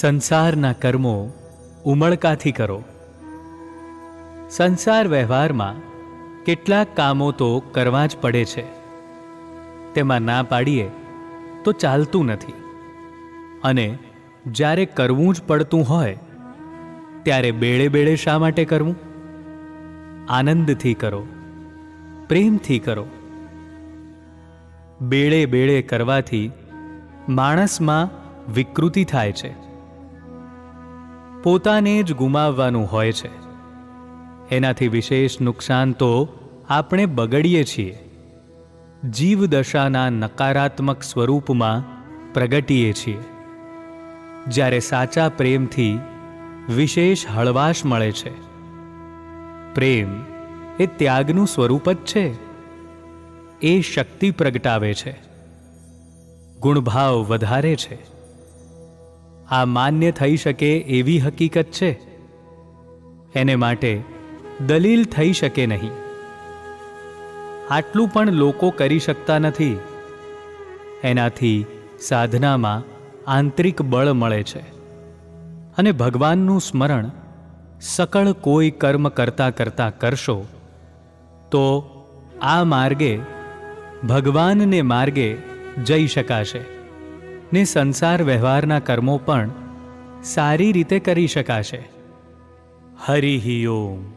સંસારના કર્મો ઉમળકાથી કરો. સંસાર વ્યવહારમાં કેટલાક કામો તો કરવા જ પડે છે. તેમાં ના પાડીએ તો ચાલતું નથી. અને જ્યારે કરવું જ પડતું હોય, ત્યારે બેળે બેળે શા માટે કરવું? આનંદથી કરો, પ્રેમથી કરો. બેળે બેળે કરવાથી માણસમાં વિકૃતિ થાય છે. પોતાને જ ગુમાવવાનું હોય છે. એનાથી વિશેષ નુકસાન તો આપણે બગડીએ છીએ. જીવદશાના નકારાત્મક સ્વરૂપમાં પ્રગટીએ છીએ. જ્યારે સાચા પ્રેમથી વિશેષ હળવાશ મળે છે. પ્રેમ એ ત્યાગનું સ્વરૂપ જ છે. એ શક્તિ પ્રગટાવે છે. ગુણભાવ વધારે છે. આ માન્ય થઈ શકે એવી હકીકત છે. એને માટે દલીલ થઈ શકે નહીં. આટલું પણ લોકો કરી શકતા નથી. એનાથી સાધનામાં આંતરિક બળ મળે છે. અને ભગવાનનું સ્મરણ સકળ કોઈ કર્મ કરતા કરતા કરશો, તો આ માર્ગે ભગવાનને માર્ગે જઈ શકાશે. ને સંસાર વ્યવહારના કર્મો પણ સારી રીતે કરી શકાશે. હરિ ઓમ.